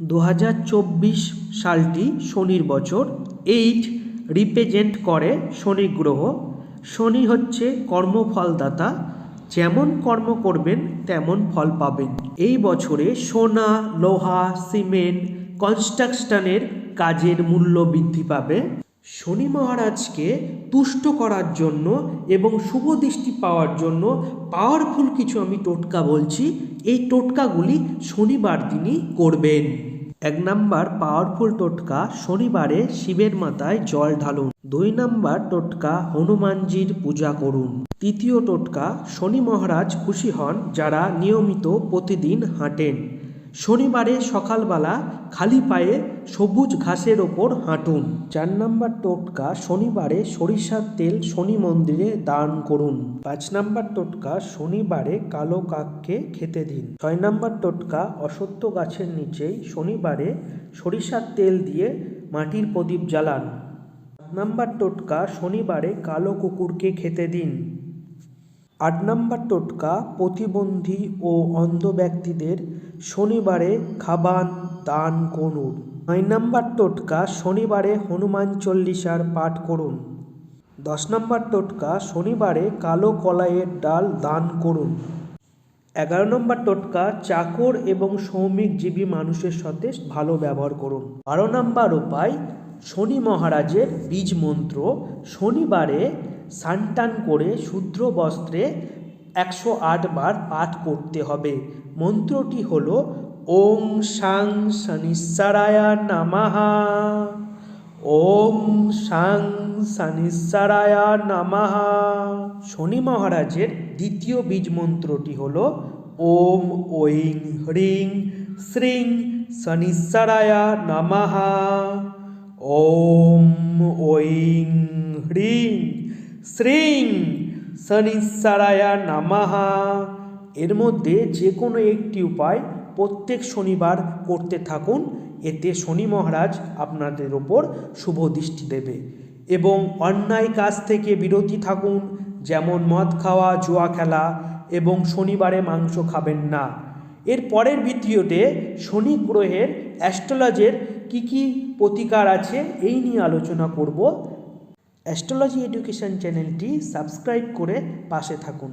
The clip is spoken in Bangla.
দু হাজার চব্বিশ সালটি শনির বছর, এইট রিপ্রেজেন্ট করে শনি গ্রহ। শনি হচ্ছে কর্মফলদাতা, যেমন কর্ম করবেন, তেমন ফল পাবেন। এই বছরে সোনা, লোহা, সিমেন্ট, কনস্ট্রাকশনের কাজের মূল্য বৃদ্ধি পাবে। শনি মহারাজকে তুষ্ট করার জন্য এবং শুভ দৃষ্টি পাওয়ার জন্য পাওয়ারফুল কিছু আমি টোটকা বলছি। এই টোটকাগুলি শনিবার দিনই করবেন। এক নাম্বার পাওয়ারফুল টোটকা শনিবারে শিবের মাথায় জল ঢালুন। দুই নাম্বার টোটকা হনুমানজির পূজা করুন। তৃতীয় টোটকা শনি মহারাজ খুশি হন যারা নিয়মিত প্রতিদিন হাঁটেন। শনিবারে সকালবেলা খালি পায়ে সবুজ ঘাসের ওপর হাঁটুন। চার নাম্বার টোটকা শনিবারে সরিষার তেল শনি মন্দিরে দান করুন। পাঁচ নাম্বার টোটকা শনিবারে কালো কাককে খেতে দিন। ছয় নাম্বার টোটকা অসত্য গাছের নিচেই শনিবারে সরিষার তেল দিয়ে মাটির প্রদীপ জ্বালান। সাত নাম্বার টোটকা শনিবারে কালো কুকুরকে খেতে দিন। আট নম্বর টোটকা প্রতিবন্ধী ও অন্ধ ব্যক্তিদের শনিবারে খাবার দান করুন। নয় নম্বর টোটকা শনিবারে হনুমান চল্লিশার পাঠ করুন। দশ নম্বর টোটকা শনিবারে কালো কলাইয়ের ডাল দান করুন। এগারো নম্বর টোটকা চাকর এবং শ্রমিকজীবী মানুষের সাথে ভালো ব্যবহার করুন। বারো নম্বর উপায়, শনি মহারাজের বীজ মন্ত্র শনিবারে সানটান করে শুদ্র বস্ত্রে একশো আট বার পাঠ করতে হবে। মন্ত্রটি হল ওং সাং শনিশ্বরায়া নামাহা ওম সাং শনিশ্বরায়া নামাহা শনি মহারাজের দ্বিতীয় বীজ মন্ত্রটি হল ওম ঐং হ্রিং শ্রিং শনিশ্বরায়া নামাহা ওম ঐং হ্রিং শ্রিং শনিশ্বরায়া নামাহা এর মধ্যে যে কোনো একটি উপায় প্রত্যেক শনিবার করতে থাকুন। এতে শনি মহারাজ আপনাদের ওপর শুভ দৃষ্টি দেবে এবং অন্যায় কাজ থেকে বিরতি থাকুন, যেমন মদ খাওয়া, জুয়া খেলা এবং শনিবারে মাংস খাবেন না। এর পরের ভিডিওতে শনি গ্রহের অ্যাস্ট্রোলজের কী কী প্রতিকার আছে এই নিয়ে আলোচনা করব। অ্যাস্ট্রোলজি এডুকেশন চ্যানেলটি সাবস্ক্রাইব করে পাশে থাকুন।